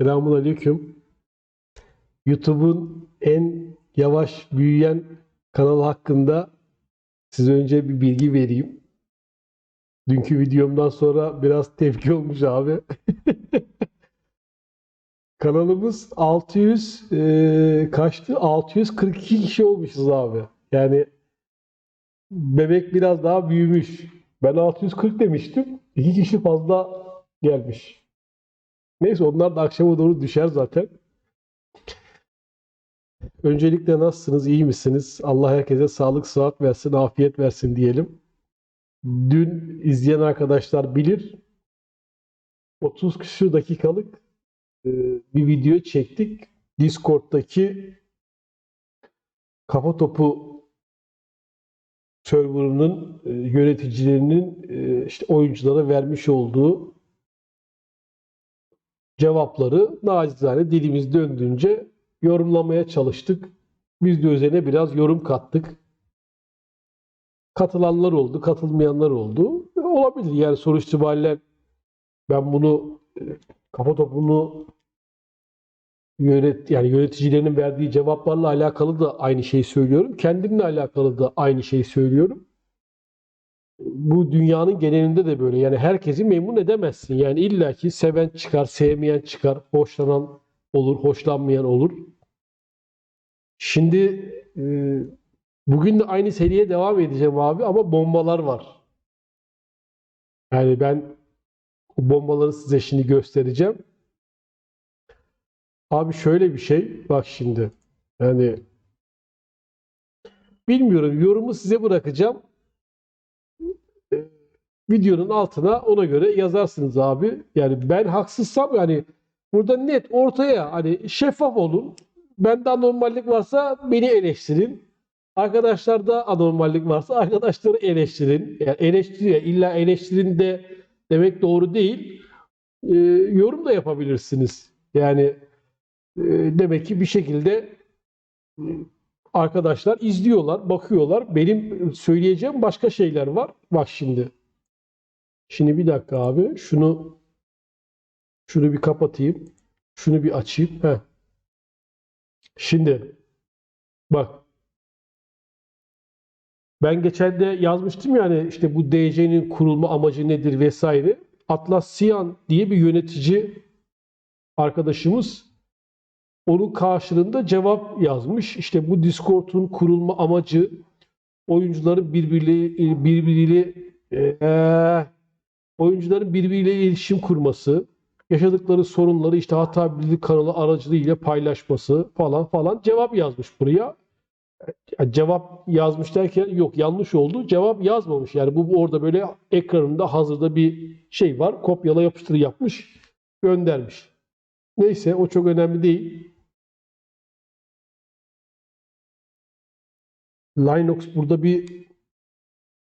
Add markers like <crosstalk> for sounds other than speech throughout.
Selamun Aleyküm. YouTube'un en yavaş büyüyen kanalı hakkında size önce bir bilgi vereyim. Dünkü videomdan sonra biraz tepki olmuş abi. <laughs> Kanalımız 600 e, kaçtı? 642 kişi olmuşuz abi. Yani bebek biraz daha büyümüş. Ben 640 demiştim. 2 kişi fazla gelmiş. Neyse onlar da akşama doğru düşer zaten. Öncelikle nasılsınız? iyi misiniz? Allah herkese sağlık, sıhhat versin, afiyet versin diyelim. Dün izleyen arkadaşlar bilir. 30 küsur dakikalık e, bir video çektik. Discord'daki Kafa Topu serverının e, yöneticilerinin e, işte oyunculara vermiş olduğu cevapları nacizane dilimiz döndüğünce yorumlamaya çalıştık. Biz de üzerine biraz yorum kattık. Katılanlar oldu, katılmayanlar oldu. Olabilir yani sonuç itibariyle ben bunu e, kafa topunu yönet yani yöneticilerinin verdiği cevaplarla alakalı da aynı şeyi söylüyorum. Kendimle alakalı da aynı şeyi söylüyorum. Bu dünyanın genelinde de böyle. Yani herkesi memnun edemezsin. Yani illaki seven çıkar, sevmeyen çıkar, hoşlanan olur, hoşlanmayan olur. Şimdi e, bugün de aynı seriye devam edeceğim abi ama bombalar var. Yani ben o bombaları size şimdi göstereceğim. Abi şöyle bir şey. Bak şimdi. Yani bilmiyorum. Yorumu size bırakacağım. Videonun altına ona göre yazarsınız abi. Yani ben haksızsam yani burada net ortaya hani şeffaf olun. Bende anormallik varsa beni eleştirin. Arkadaşlarda anormallik varsa arkadaşları eleştirin. Yani eleştiriyor. illa eleştirin de demek doğru değil. E, yorum da yapabilirsiniz. Yani e, demek ki bir şekilde e, arkadaşlar izliyorlar, bakıyorlar. Benim söyleyeceğim başka şeyler var. Bak şimdi. Şimdi bir dakika abi. Şunu şunu bir kapatayım. Şunu bir açayım. Heh. Şimdi bak ben geçen de yazmıştım yani işte bu DC'nin kurulma amacı nedir vesaire. Atlassian diye bir yönetici arkadaşımız onun karşılığında cevap yazmış. İşte bu Discord'un kurulma amacı oyuncuların birbiriyle birbiriyle eee, oyuncuların birbiriyle iletişim kurması, yaşadıkları sorunları işte hata bilgi kanalı aracılığıyla paylaşması falan falan cevap yazmış buraya. Ya Cevap yazmış derken yok yanlış oldu. Cevap yazmamış. Yani bu orada böyle ekranında hazırda bir şey var. Kopyala yapıştır yapmış, göndermiş. Neyse o çok önemli değil. Linux burada bir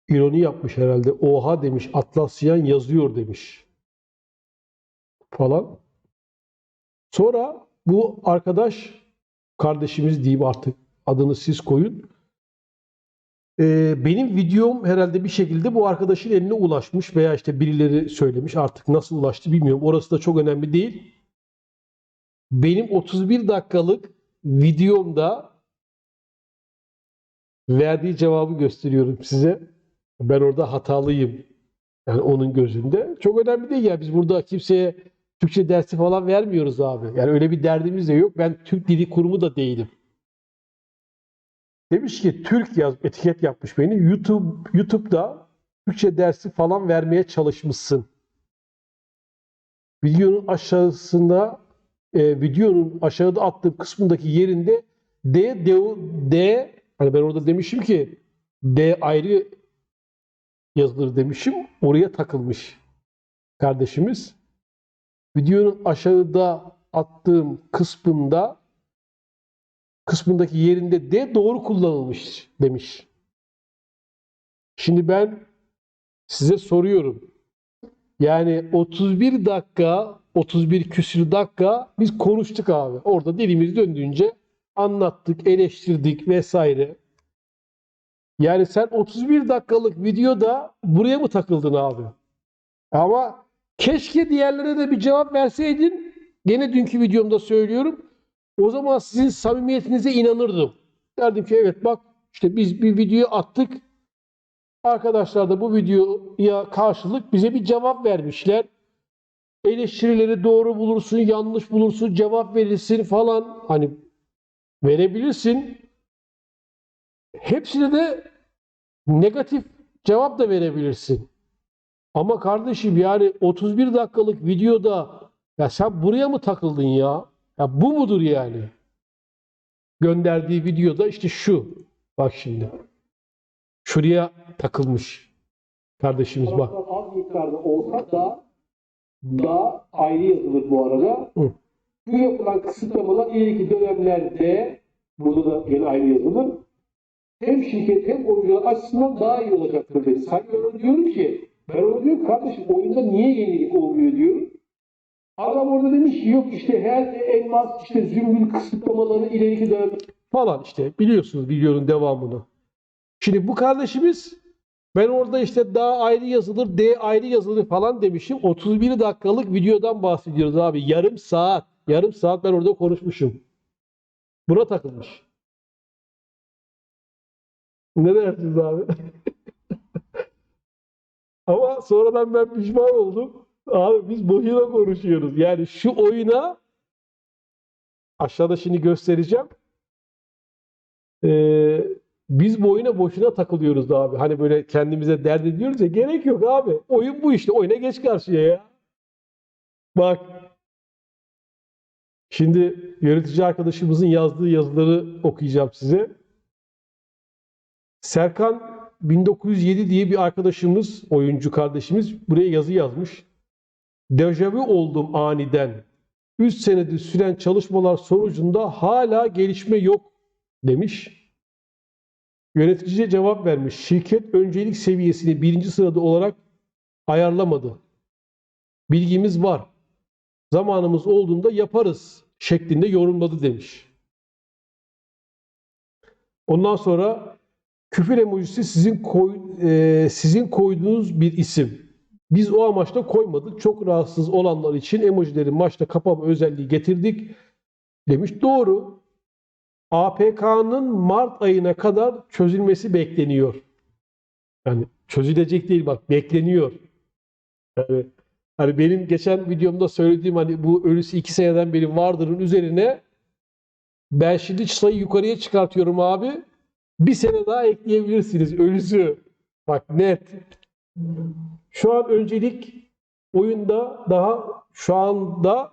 ironi yapmış herhalde. Oha demiş. Atlassian yazıyor demiş. Falan. Sonra bu arkadaş kardeşimiz diyeyim artık adını siz koyun. Ee, benim videom herhalde bir şekilde bu arkadaşın eline ulaşmış veya işte birileri söylemiş artık nasıl ulaştı bilmiyorum. Orası da çok önemli değil. Benim 31 dakikalık videomda verdiği cevabı gösteriyorum size. Ben orada hatalıyım. Yani onun gözünde. Çok önemli değil ya. Biz burada kimseye Türkçe dersi falan vermiyoruz abi. Yani öyle bir derdimiz de yok. Ben Türk Dili Kurumu da değilim. Demiş ki Türk yaz etiket yapmış beni. YouTube YouTube'da Türkçe dersi falan vermeye çalışmışsın. Videonun aşağısında e, videonun aşağıda attığım kısmındaki yerinde D, D, D hani ben orada demişim ki D ayrı yazılır demişim. Oraya takılmış kardeşimiz. Videonun aşağıda attığım kısmında kısmındaki yerinde D doğru kullanılmış demiş. Şimdi ben size soruyorum. Yani 31 dakika, 31 küsür dakika biz konuştuk abi. Orada dilimiz döndüğünce anlattık, eleştirdik vesaire. Yani sen 31 dakikalık videoda buraya mı takıldın abi? Ama keşke diğerlere de bir cevap verseydin. Gene dünkü videomda söylüyorum. O zaman sizin samimiyetinize inanırdım. Derdim ki evet bak işte biz bir video attık. Arkadaşlar da bu videoya karşılık bize bir cevap vermişler. Eleştirileri doğru bulursun, yanlış bulursun, cevap verirsin falan. Hani verebilirsin. Hepsine de negatif cevap da verebilirsin. Ama kardeşim yani 31 dakikalık videoda ya sen buraya mı takıldın ya? Ya bu mudur yani? Gönderdiği videoda işte şu. Bak şimdi. Şuraya takılmış. Kardeşimiz bak. Az miktarda olsa da da ayrı yazılır bu arada. Hı. Bu yapılan kısıtlamalar ileriki dönemlerde burada da yine ayrı yazılır. Hem şirket hem oyuncular açısından daha iyi olacaktır dedi. Sanki diyorum ki ben ona diyorum kardeşim oyunda niye yenilik olmuyor diyorum. Adam orada demiş ki yok işte her elmas işte zümrüt kısıtlamaları ileriki dönem falan işte biliyorsunuz videonun devamını. Şimdi bu kardeşimiz ben orada işte daha ayrı yazılır, D ayrı yazılır falan demişim. 31 dakikalık videodan bahsediyoruz abi. Yarım saat. Yarım saat ben orada konuşmuşum. Buna takılmış. Ne dersiniz abi? <laughs> Ama sonradan ben pişman oldum. Abi biz boşuna konuşuyoruz. Yani şu oyuna aşağıda şimdi göstereceğim. Ee, biz bu oyuna boşuna takılıyoruz da abi. Hani böyle kendimize dert ediyoruz ya gerek yok abi. Oyun bu işte. Oyuna geç karşıya ya. Bak. Şimdi yönetici arkadaşımızın yazdığı yazıları okuyacağım size. Serkan 1907 diye bir arkadaşımız, oyuncu kardeşimiz buraya yazı yazmış. Dejavu oldum aniden. 3 senedir süren çalışmalar sonucunda hala gelişme yok demiş. Yöneticiye cevap vermiş. Şirket öncelik seviyesini birinci sırada olarak ayarlamadı. Bilgimiz var. Zamanımız olduğunda yaparız şeklinde yorumladı demiş. Ondan sonra küfür emojisi sizin koy, e, sizin koyduğunuz bir isim. Biz o amaçla koymadık. Çok rahatsız olanlar için emojilerin maçta kapama özelliği getirdik demiş. Doğru. APK'nın Mart ayına kadar çözülmesi bekleniyor. Yani çözülecek değil bak bekleniyor. Yani, hani benim geçen videomda söylediğim hani bu ölüsü iki seneden beri vardırın üzerine ben şimdi çıtayı yukarıya çıkartıyorum abi. Bir sene daha ekleyebilirsiniz ölüsü. Bak net. Şu an öncelik oyunda daha şu anda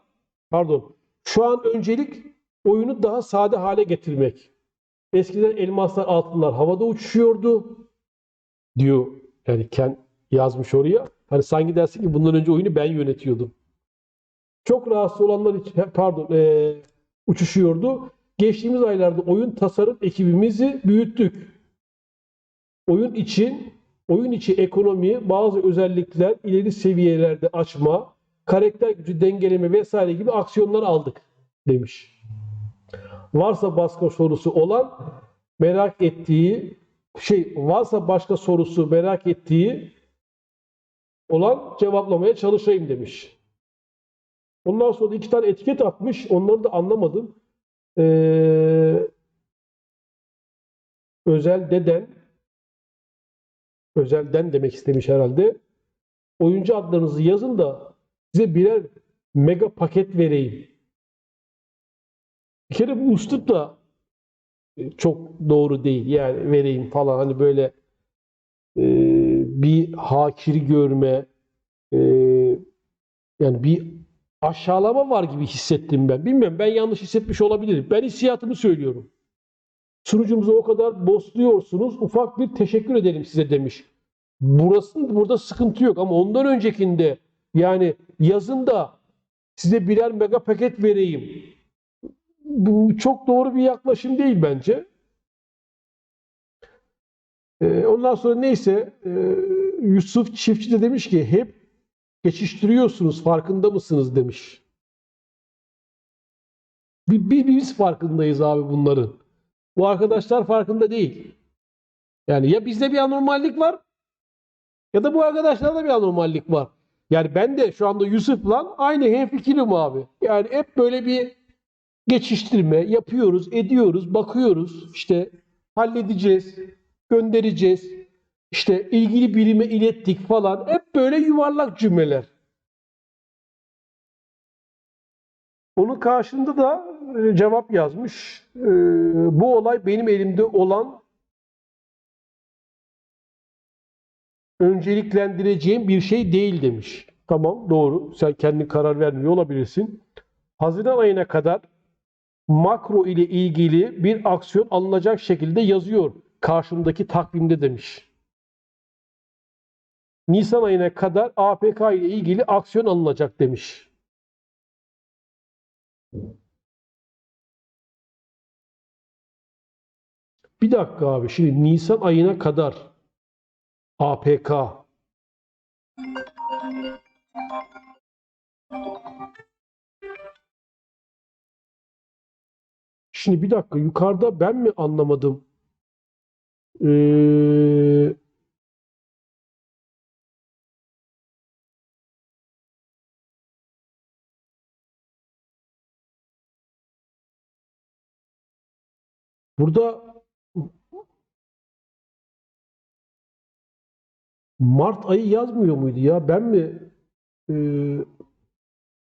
pardon şu an öncelik oyunu daha sade hale getirmek. Eskiden elmaslar altınlar havada uçuşuyordu diyor. Yani Ken yazmış oraya. Hani sanki dersin ki bundan önce oyunu ben yönetiyordum. Çok rahatsız olanlar için pardon eee, uçuşuyordu. Geçtiğimiz aylarda oyun tasarım ekibimizi büyüttük. Oyun için oyun içi ekonomi, bazı özellikler ileri seviyelerde açma, karakter gücü dengeleme vesaire gibi aksiyonlar aldık demiş. Varsa başka sorusu olan merak ettiği şey varsa başka sorusu merak ettiği olan cevaplamaya çalışayım demiş. Ondan sonra iki tane etiket atmış. Onları da anlamadım. Ee, özel deden özelden demek istemiş herhalde. Oyuncu adlarınızı yazın da size birer mega paket vereyim. Bir kere bu üslup da e, çok doğru değil. Yani vereyim falan hani böyle e, bir hakir görme e, yani bir aşağılama var gibi hissettim ben. Bilmiyorum ben yanlış hissetmiş olabilirim. Ben hissiyatımı söylüyorum. Sunucumuza o kadar bosluyorsunuz. Ufak bir teşekkür edelim size demiş. Burası burada sıkıntı yok ama ondan öncekinde yani yazında size birer mega paket vereyim. Bu çok doğru bir yaklaşım değil bence. Ee, ondan sonra neyse e, Yusuf Çiftçi de demiş ki hep geçiştiriyorsunuz farkında mısınız demiş. Bir- biz farkındayız abi bunların. Bu arkadaşlar farkında değil. Yani ya bizde bir anormallik var ya da bu arkadaşlarda bir anormallik var. Yani ben de şu anda Yusuf'la aynı hemfikirim abi. Yani hep böyle bir geçiştirme yapıyoruz, ediyoruz, bakıyoruz. İşte halledeceğiz, göndereceğiz. İşte ilgili birime ilettik falan. Hep böyle yuvarlak cümleler. Onun karşında da e, cevap yazmış. E, bu olay benim elimde olan önceliklendireceğim bir şey değil demiş. Tamam doğru. Sen kendin karar vermiyor olabilirsin. Haziran ayına kadar makro ile ilgili bir aksiyon alınacak şekilde yazıyor karşımdaki takvimde demiş. Nisan ayına kadar APK ile ilgili aksiyon alınacak demiş. Bir dakika abi şimdi Nisan ayına kadar APK Şimdi bir dakika yukarıda ben mi anlamadım? Ee, burada Mart ayı yazmıyor muydu ya? Ben mi e,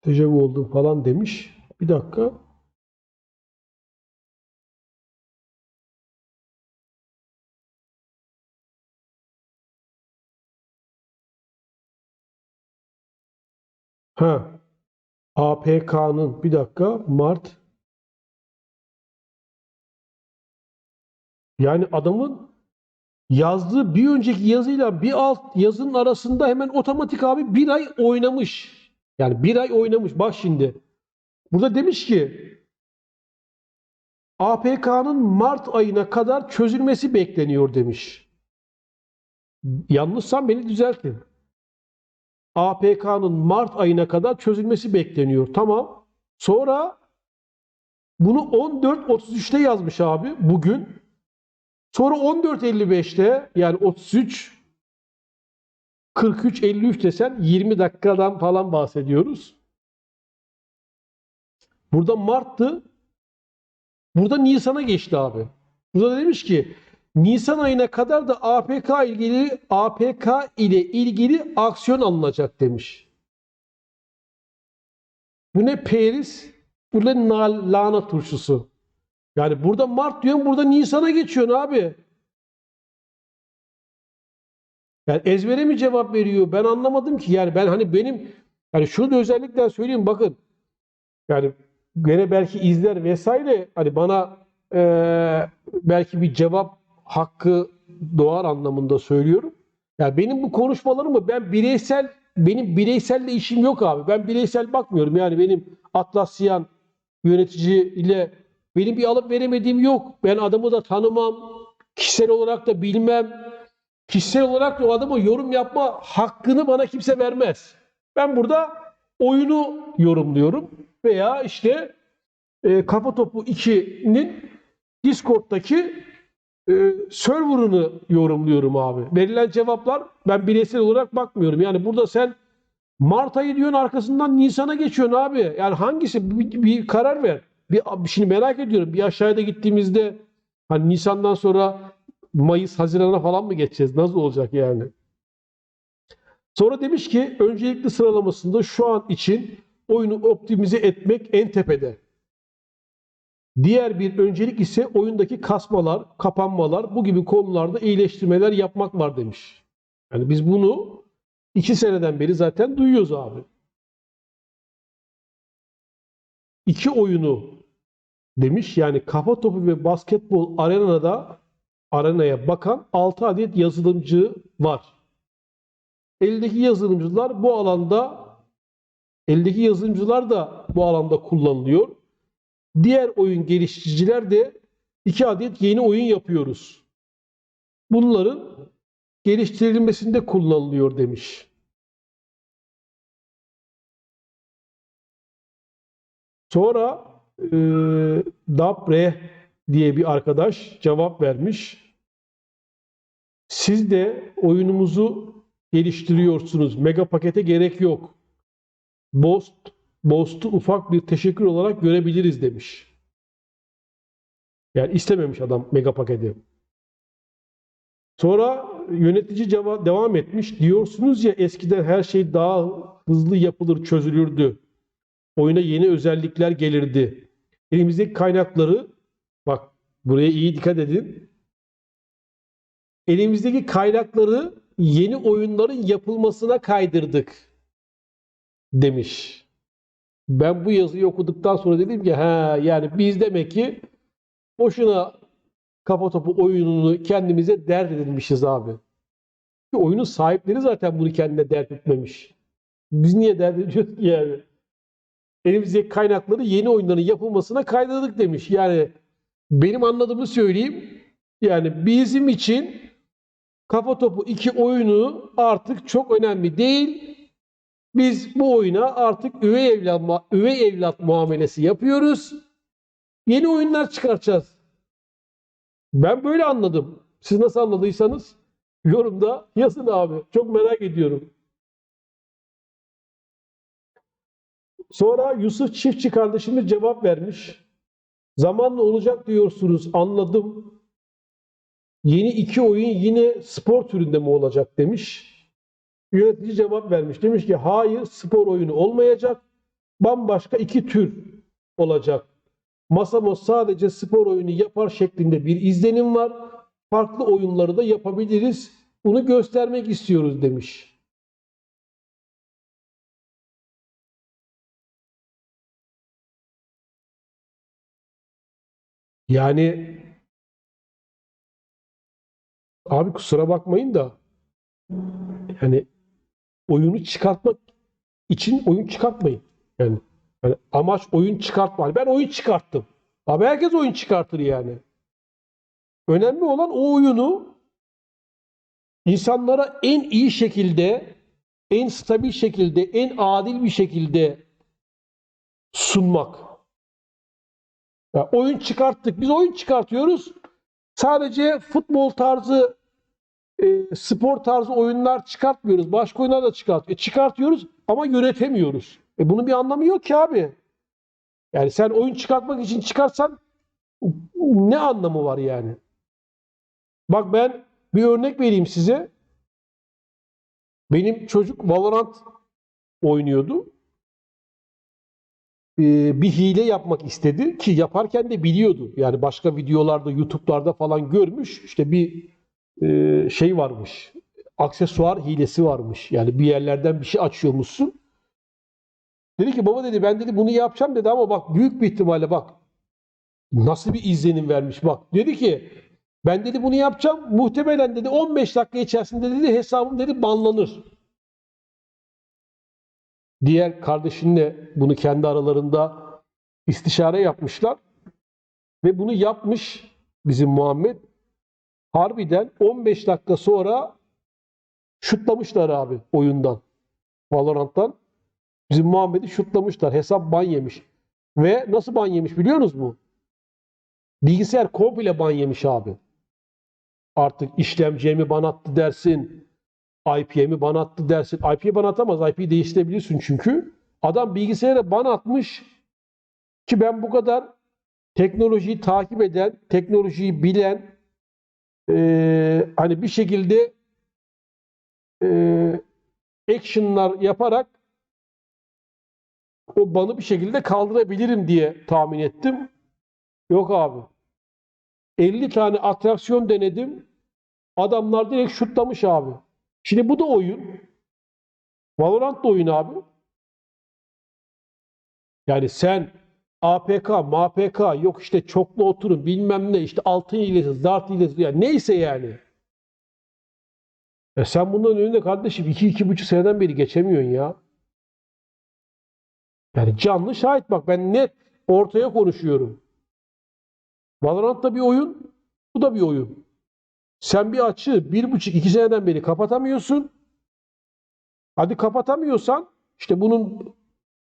tecavüz oldum falan demiş. Bir dakika. Ha. APK'nın bir dakika Mart yani adamın yazdığı bir önceki yazıyla bir alt yazının arasında hemen otomatik abi bir ay oynamış. Yani bir ay oynamış. Bak şimdi. Burada demiş ki APK'nın Mart ayına kadar çözülmesi bekleniyor demiş. Yanlışsam beni düzeltin. APK'nın Mart ayına kadar çözülmesi bekleniyor. Tamam. Sonra bunu 14.33'te yazmış abi bugün. Sonra 14.55'te yani 33 43 53 desen 20 dakikadan falan bahsediyoruz. Burada Mart'tı. Burada Nisan'a geçti abi. Burada demiş ki Nisan ayına kadar da APK ilgili APK ile ilgili aksiyon alınacak demiş. Bu ne Paris? Bu ne na- lahana turşusu? Yani burada Mart diyorsun, burada Nisan'a geçiyorsun abi. Yani ezbere mi cevap veriyor? Ben anlamadım ki. Yani ben hani benim hani şunu da özellikle söyleyeyim bakın. Yani gene belki izler vesaire hani bana eee, belki bir cevap hakkı doğar anlamında söylüyorum. Ya benim bu konuşmalarımı ben bireysel benim bireyselle işim yok abi. Ben bireysel bakmıyorum. Yani benim Atlasyan yönetici ile benim bir alıp veremediğim yok. Ben adamı da tanımam. Kişisel olarak da bilmem. Kişisel olarak da o adama yorum yapma hakkını bana kimse vermez. Ben burada oyunu yorumluyorum veya işte e, Kafa Topu 2'nin Discord'daki e, server'ını yorumluyorum abi. Verilen cevaplar ben bireysel olarak bakmıyorum. Yani burada sen Mart ayı diyorsun arkasından Nisan'a geçiyorsun abi. Yani hangisi bir, bir karar ver. Bir, şimdi merak ediyorum. Bir aşağıda gittiğimizde hani Nisan'dan sonra Mayıs, Haziran'a falan mı geçeceğiz? Nasıl olacak yani? Sonra demiş ki öncelikli sıralamasında şu an için oyunu optimize etmek en tepede. Diğer bir öncelik ise oyundaki kasmalar, kapanmalar, bu gibi konularda iyileştirmeler yapmak var demiş. Yani biz bunu iki seneden beri zaten duyuyoruz abi. İki oyunu demiş yani kafa topu ve basketbol arenada arenaya bakan 6 adet yazılımcı var. Eldeki yazılımcılar bu alanda eldeki yazılımcılar da bu alanda kullanılıyor. Diğer oyun geliştiriciler de 2 adet yeni oyun yapıyoruz. Bunların geliştirilmesinde kullanılıyor demiş. Sonra e, Dabre diye bir arkadaş cevap vermiş. Siz de oyunumuzu geliştiriyorsunuz. Mega pakete gerek yok. Bost, Bost'u ufak bir teşekkür olarak görebiliriz demiş. Yani istememiş adam mega paketi. Sonra yönetici ceva- devam etmiş. Diyorsunuz ya eskiden her şey daha hızlı yapılır, çözülürdü. Oyuna yeni özellikler gelirdi. Elimizdeki kaynakları bak buraya iyi dikkat edin. Elimizdeki kaynakları yeni oyunların yapılmasına kaydırdık demiş. Ben bu yazıyı okuduktan sonra dedim ki ha yani biz demek ki boşuna kafa topu oyununu kendimize dert edinmişiz abi. Oyunun sahipleri zaten bunu kendine dert etmemiş. Biz niye dert ediyoruz ki yani? Elimizdeki kaynakları yeni oyunların yapılmasına kaydırdık demiş. Yani benim anladığımı söyleyeyim. Yani bizim için kafa topu iki oyunu artık çok önemli değil. Biz bu oyuna artık üvey evlat, üvey evlat muamelesi yapıyoruz. Yeni oyunlar çıkartacağız. Ben böyle anladım. Siz nasıl anladıysanız yorumda yazın abi. Çok merak ediyorum. Sonra Yusuf Çiftçi kardeşimiz cevap vermiş. Zamanla olacak diyorsunuz anladım. Yeni iki oyun yine spor türünde mi olacak demiş. Yönetici cevap vermiş. Demiş ki hayır spor oyunu olmayacak. Bambaşka iki tür olacak. Masamos sadece spor oyunu yapar şeklinde bir izlenim var. Farklı oyunları da yapabiliriz. Bunu göstermek istiyoruz demiş. Yani abi kusura bakmayın da yani oyunu çıkartmak için oyun çıkartmayın. Yani, yani amaç oyun çıkartma. Hani Ben oyun çıkarttım. Abi herkes oyun çıkartır yani. Önemli olan o oyunu insanlara en iyi şekilde, en stabil şekilde, en adil bir şekilde sunmak. Ya oyun çıkarttık. Biz oyun çıkartıyoruz. Sadece futbol tarzı, e, spor tarzı oyunlar çıkartmıyoruz. Başka oyunlar da çıkart. E, çıkartıyoruz ama yönetemiyoruz. E, bunun bir anlamı yok ki abi. Yani sen oyun çıkartmak için çıkarsan ne anlamı var yani? Bak ben bir örnek vereyim size. Benim çocuk Valorant oynuyordu. Ee, bir hile yapmak istedi ki yaparken de biliyordu. Yani başka videolarda, YouTube'larda falan görmüş. İşte bir e, şey varmış. Aksesuar hilesi varmış. Yani bir yerlerden bir şey açıyormuşsun. Dedi ki baba dedi ben dedi bunu yapacağım dedi ama bak büyük bir ihtimalle bak nasıl bir izlenim vermiş bak. Dedi ki ben dedi bunu yapacağım. Muhtemelen dedi 15 dakika içerisinde dedi hesabım dedi banlanır. Diğer kardeşinle bunu kendi aralarında istişare yapmışlar. Ve bunu yapmış bizim Muhammed. Harbiden 15 dakika sonra şutlamışlar abi oyundan. Valorant'tan. Bizim Muhammed'i şutlamışlar. Hesap ban yemiş. Ve nasıl ban yemiş biliyorsunuz mu? Bilgisayar komple ban yemiş abi. Artık işlemciye mi ban attı dersin, IP'ye mi ban attı dersin. IP'ye ban atamaz. IP'yi değiştirebilirsin çünkü. Adam bilgisayara ban atmış ki ben bu kadar teknolojiyi takip eden, teknolojiyi bilen eee, hani bir şekilde eee action'lar yaparak o banı bir şekilde kaldırabilirim diye tahmin ettim. Yok abi. 50 tane atraksiyon denedim. Adamlar direkt şutlamış abi. Şimdi bu da oyun. Valorant da oyun abi. Yani sen APK, MAPK yok işte çoklu oturun bilmem ne işte altın hilesi, zart hilesi yani neyse yani. E sen bunların önünde kardeşim 2-2,5 seneden beri geçemiyorsun ya. Yani canlı şahit bak ben net ortaya konuşuyorum. Valorant da bir oyun, bu da bir oyun. Sen bir açığı bir buçuk iki seneden beri kapatamıyorsun. Hadi kapatamıyorsan işte bunun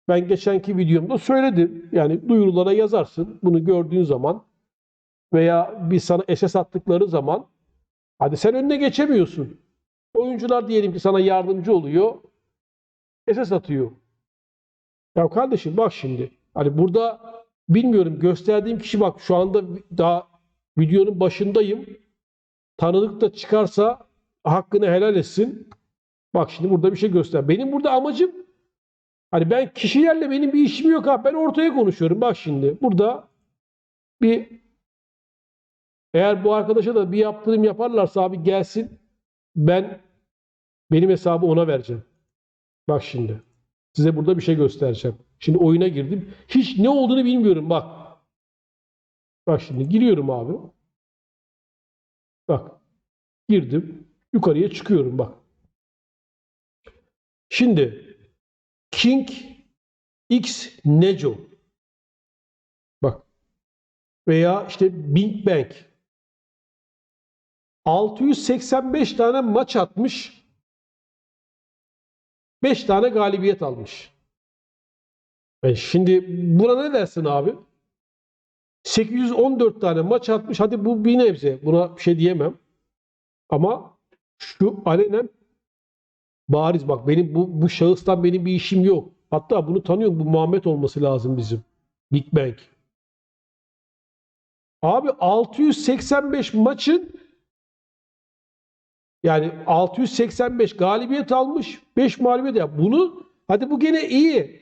ben geçenki videomda söyledim. Yani duyurulara yazarsın. Bunu gördüğün zaman veya bir sana SS attıkları zaman hadi sen önüne geçemiyorsun. Oyuncular diyelim ki sana yardımcı oluyor. SS atıyor. Ya kardeşim bak şimdi. Hani burada bilmiyorum gösterdiğim kişi bak şu anda daha videonun başındayım. Tanıdık da çıkarsa hakkını helal etsin. Bak şimdi burada bir şey göster. Benim burada amacım hani ben kişilerle benim bir işim yok abi. Ben ortaya konuşuyorum. Bak şimdi burada bir eğer bu arkadaşa da bir yaptırım yaparlarsa abi gelsin. Ben benim hesabı ona vereceğim. Bak şimdi. Size burada bir şey göstereceğim. Şimdi oyuna girdim. Hiç ne olduğunu bilmiyorum bak. Bak şimdi giriyorum abi. Bak. Girdim. Yukarıya çıkıyorum bak. Şimdi King X Neco. Bak. Veya işte Big Bang. 685 tane maç atmış. 5 tane galibiyet almış. E şimdi buna ne dersin abi? 814 tane maç atmış. Hadi bu bir nebze. Buna bir şey diyemem. Ama şu alenen bariz bak benim bu, bu şahıstan benim bir işim yok. Hatta bunu tanıyorum. Bu Muhammed olması lazım bizim. Big Bang. Abi 685 maçın yani 685 galibiyet almış, 5 mağlubiyet ya. Bunu hadi bu gene iyi.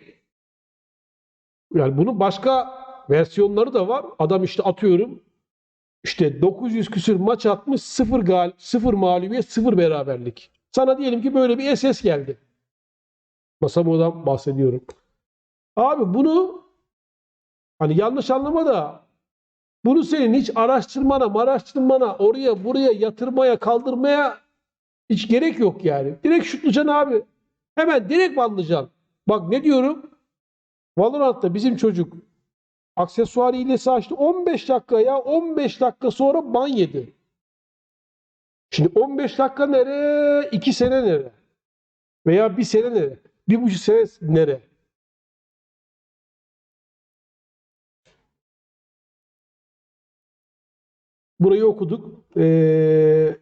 Yani bunun başka versiyonları da var. Adam işte atıyorum işte 900 küsür maç atmış, 0 gal 0 mağlubiyet, 0 beraberlik. Sana diyelim ki böyle bir SS geldi. Masamo'dan bahsediyorum. Abi bunu hani yanlış anlama da bunu senin hiç araştırmana, araştırmana, oraya buraya yatırmaya, kaldırmaya hiç gerek yok yani. Direkt şutlayacaksın abi. Hemen direkt banlayacaksın. Bak ne diyorum? Valorant'ta bizim çocuk aksesuar hilesi açtı. 15 dakika ya 15 dakika sonra ban yedi. Şimdi 15 dakika nere? 2 sene nere? Veya 1 sene nere? 1,5 sene nere? Burayı okuduk. Ee,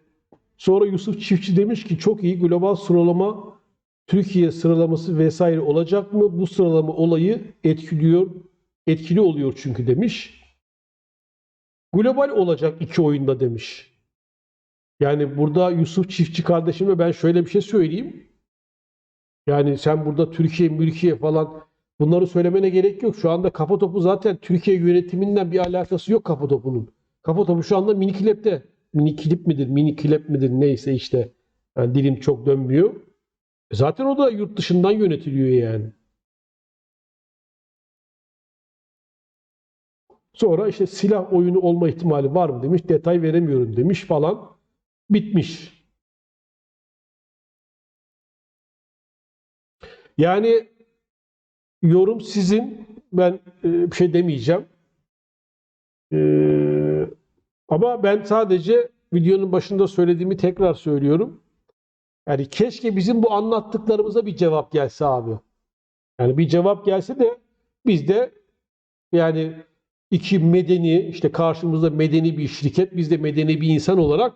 sonra Yusuf Çiftçi demiş ki çok iyi global sıralama Türkiye sıralaması vesaire olacak mı? Bu sıralama olayı etkiliyor, etkili oluyor çünkü demiş. Global olacak iki oyunda demiş. Yani burada Yusuf Çiftçi kardeşime ben şöyle bir şey söyleyeyim. Yani sen burada Türkiye, Mülkiye falan bunları söylemene gerek yok. Şu anda kafa topu zaten Türkiye yönetiminden bir alakası yok kafa topunun. Kafa topu şu anda mini kilepte. Mini klip midir, mini klep midir neyse işte. Yani dilim çok dönmüyor. E Zaten o da yurt dışından yönetiliyor yani. Sonra işte silah oyunu olma ihtimali var mı demiş. Detay veremiyorum demiş falan. Bitmiş. Yani yorum sizin. Ben e, bir şey demeyeceğim. Ee, ama ben sadece videonun başında söylediğimi tekrar söylüyorum. Yani keşke bizim bu anlattıklarımıza bir cevap gelse abi. Yani bir cevap gelse de biz de yani iki medeni işte karşımızda medeni bir şirket biz de medeni bir insan olarak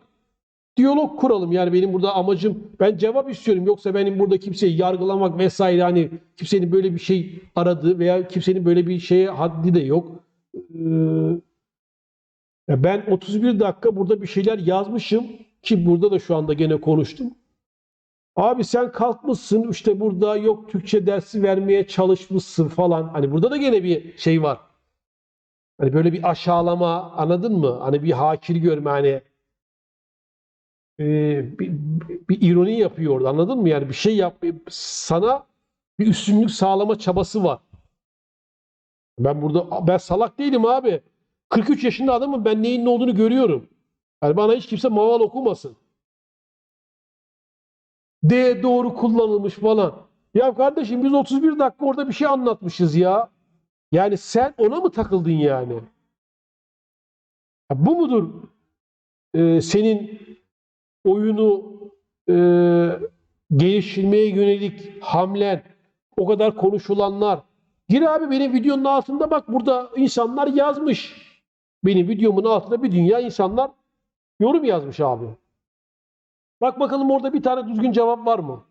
diyalog kuralım. Yani benim burada amacım ben cevap istiyorum. Yoksa benim burada kimseyi yargılamak vesaire hani kimsenin böyle bir şey aradığı veya kimsenin böyle bir şeye haddi de yok. Ee, ben 31 dakika burada bir şeyler yazmışım ki burada da şu anda gene konuştum. Abi sen kalkmışsın işte burada yok Türkçe dersi vermeye çalışmışsın falan. Hani burada da gene bir şey var. Hani böyle bir aşağılama anladın mı? Hani bir hakir görme hani e, bir, bir ironi yapıyor orada anladın mı? Yani bir şey yap sana bir üstünlük sağlama çabası var. Ben burada ben salak değilim abi. 43 yaşında adamım ben neyin ne olduğunu görüyorum. Yani bana hiç kimse maval okumasın. D doğru kullanılmış falan. Ya kardeşim biz 31 dakika orada bir şey anlatmışız ya. Yani sen ona mı takıldın yani? Ya bu mudur e, senin oyunu e, geliştirmeye yönelik hamlen, o kadar konuşulanlar. Gir abi benim videonun altında bak burada insanlar yazmış. Benim videomun altında bir dünya insanlar yorum yazmış abi. Bak bakalım orada bir tane düzgün cevap var mı?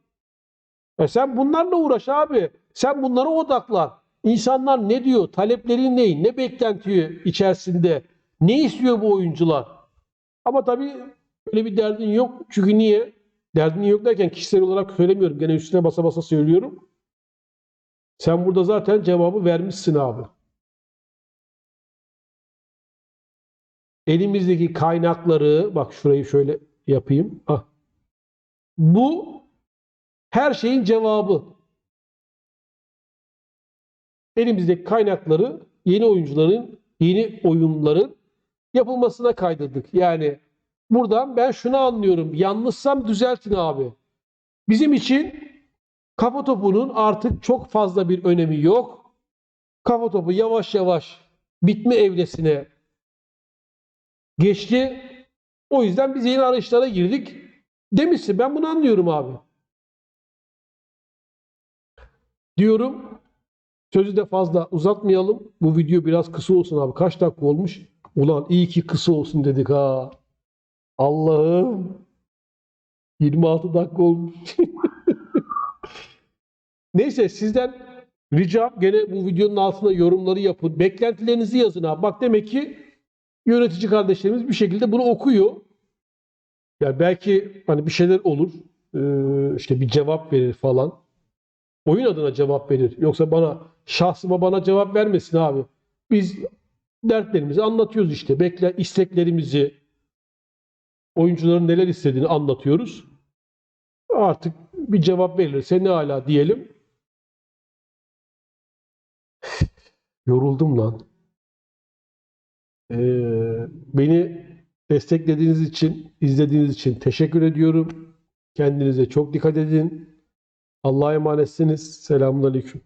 E sen bunlarla uğraş abi. Sen bunlara odaklan. İnsanlar ne diyor? Talepleri ne? Ne beklentiyor içerisinde? Ne istiyor bu oyuncular? Ama tabii öyle bir derdin yok. Çünkü niye? Derdin yok derken kişisel olarak söylemiyorum. Gene üstüne basa basa söylüyorum. Sen burada zaten cevabı vermişsin abi. Elimizdeki kaynakları bak şurayı şöyle yapayım. Ah. Bu her şeyin cevabı. Elimizdeki kaynakları yeni oyuncuların, yeni oyunların yapılmasına kaydırdık. Yani buradan ben şunu anlıyorum. Yanlışsam düzeltin abi. Bizim için kafa topunun artık çok fazla bir önemi yok. Kafa topu yavaş yavaş bitme evresine geçti. O yüzden biz yeni arayışlara girdik. Demişsin. Ben bunu anlıyorum abi. Diyorum. Sözü de fazla uzatmayalım. Bu video biraz kısa olsun abi. Kaç dakika olmuş? Ulan iyi ki kısa olsun dedik ha. Allah'ım. 26 dakika olmuş. <laughs> Neyse sizden ricam gene bu videonun altına yorumları yapın. Beklentilerinizi yazın abi. Bak demek ki yönetici kardeşlerimiz bir şekilde bunu okuyor. Yani belki hani bir şeyler olur. Ee, işte bir cevap verir falan. Oyun adına cevap verir. Yoksa bana şahsıma bana cevap vermesin abi. Biz dertlerimizi anlatıyoruz işte. Bekle isteklerimizi, oyuncuların neler istediğini anlatıyoruz. Artık bir cevap verilirse ne ala diyelim. <sighs> Yoruldum lan. Ee, beni desteklediğiniz için, izlediğiniz için teşekkür ediyorum. Kendinize çok dikkat edin. Allah'a emanetsiniz. Selamun Aleyküm.